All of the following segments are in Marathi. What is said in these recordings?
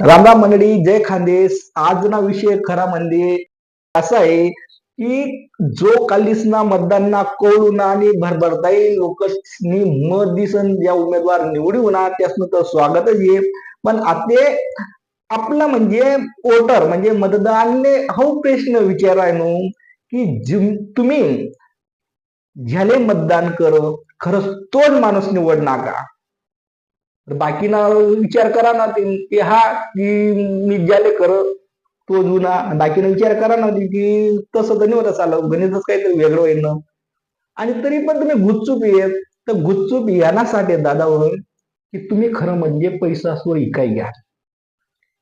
रामराम मंडळी जय खानदेश. आजना विषय खरा म्हणजे असा आहे की जो कालीसना मतदानना कळून आणि भरभरताई लोकसनी मत दिसन ज्या उमेदवार निवडून त्यासनं तर स्वागतच ये पण आता आपला म्हणजे वोटर म्हणजे मतदानने हा प्रश्न विचाराय नो की जिम- तुम्ही झाले मतदान कर खरंच तोच माणूस निवडणार का? बाकीना विचार करा ना ते हा की मी ज्याले कर तो जुना बाकीनं विचार करा ना की तसं तर नाही होत चालत गणितच काहीतरी वेगळं होईल ना. आणि तरी पण तुम्ही गुच्चूप येत तर गुच्चूप यानासाठी दादावर की तुम्ही खरं म्हणजे पैसा इकाय घ्या.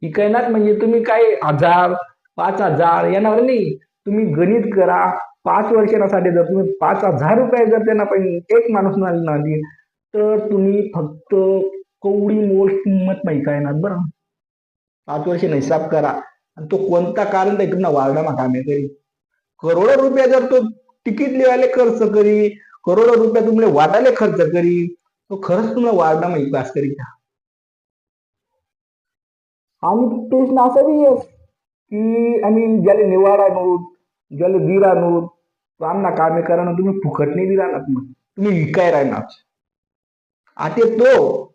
इकायनात म्हणजे तुम्ही काय हजार पाच हजार येणार नाही. तुम्ही गणित करा. पाच वर्षांसाठी जर तुम्ही पाच हजार रुपये जर त्यांना पण एक माणूस ना तर तुम्ही फक्त कवडी मोल किंमत नाही काय ना बरं. पाच वर्ष हिसाब करा. आणि तो कोणता कारण आहे तुम्हाला वाढणार कामे करी करोडो रुपया जर तो तिकीट लिवायला खर्च करी करोडो रुपया तुम्हाला वाटायला खर्च करी तो खरंच तुम्हाला वाढणार नाही विकास करी का? आणि प्रश्न असा बी येस की आम्ही ज्याला निवाडा नोट ज्याला दिरा नोट तो आमना कामे करा ना तुम्ही फुकट नाही दिला ना तुम्ही विकाय राहणार. आता तो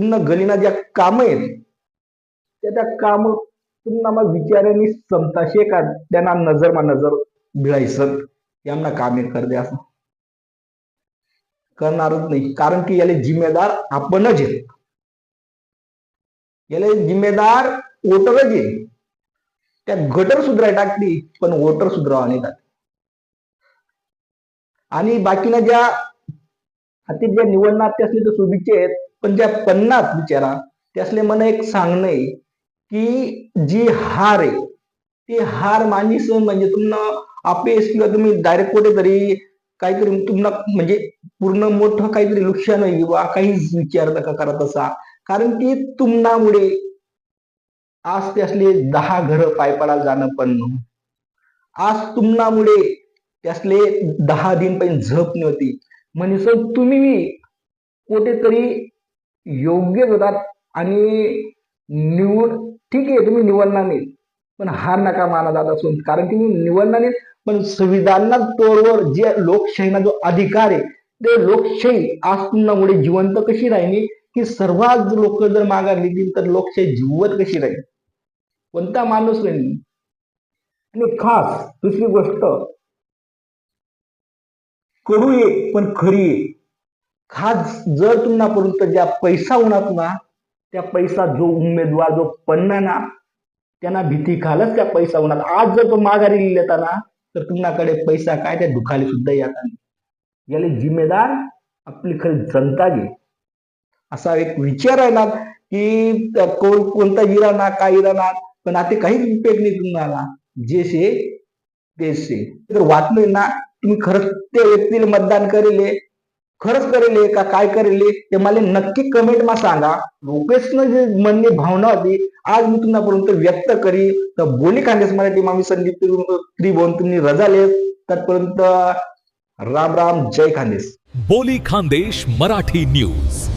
तुम्हाला गलीना ज्या काम आहेत त्या त्या काम तुम्हाला मग विचारांनी समताशे का त्यांना नजर मा नजर भिळायचं यांना कामे कर द्या असं. करणारच नाही. कारण की याला जिम्मेदार आपणच आहे याला जिम्मेदार वोटरच आहे त्या गटर सुधराय टाकली पण वोटर सुधराव नाही टाकली आणि बाकीना ज्या हाती ज्या निवडणार ते असले तर शुभेच्छा आहेत पण ज्या पन्नास बिचारा त्यासले मला एक सांगणं आहे की जी हार आहे ती हार मानीस म्हणजे तुम्हाला अपयश किंवा तुम्ही डायरेक्ट कुठेतरी काहीतरी तुम्हाला म्हणजे पूर्ण मोठं काहीतरी नुकसान होईल किंवा काहीच विचार नका करत असा कारण की तुमनामुळे आज त्यासले दहा घर पायपडाला जाणं पण आज तुमनामुळे त्यासले दहा दिन पण झप नव्हती. म्हणजे सर तुम्ही कुठेतरी योग्य होतात आणि निवड ठीक आहे तुम्ही निवडणार नाही पण हार नका माना जात असून कारण की तुम्ही निवडणार नाही पण संविधानात तोडवर जे लोकशाहीना जो अधिकार आहे ते लोकशाही आसनामुळे जिवंत कशी राहिली की सर्वात लोक जर माघार घेतील तर लोकशाही जिवंत कशी राहील? कोणता माणूस नाही आणि खास दुसरी गोष्ट करू ये पण खरी आहे खास जर तुम्हाला ज्या पैसा होणार ना त्या पैसा जो उमेदवार जो पन्ना ना त्यांना भीती खालच त्या पैसा होणार आज जर तो माघारी लिहिलेता ना तर तुमच्याकडे पैसा काय? त्या दुखाली सुद्धा येतात याला जिम्मेदार आपली खरी जनता घे. असा एक विचार आहे ना की कोण कोणता इराणा काय इराणा पण आता काहीच उपयोग नाही तुम्हाला. जे शे ते शे जर वाटलोय ना तुम्ही खरंच त्या व्यक्तीला मतदान करेल खरंच करेले का काय करेले ते मला नक्की कमेंट मा सांगा. लोकेशनं जे म्हणणे भावना होती आज मी तुमच्यापर्यंत व्यक्त करी. तर बोली खांदेस मराठी मामी संदीप त्रिभुवन तुम्ही रजा लेत तत्पर्यंत राम राम जय खांदेस बोली खानदेश मराठी न्यूज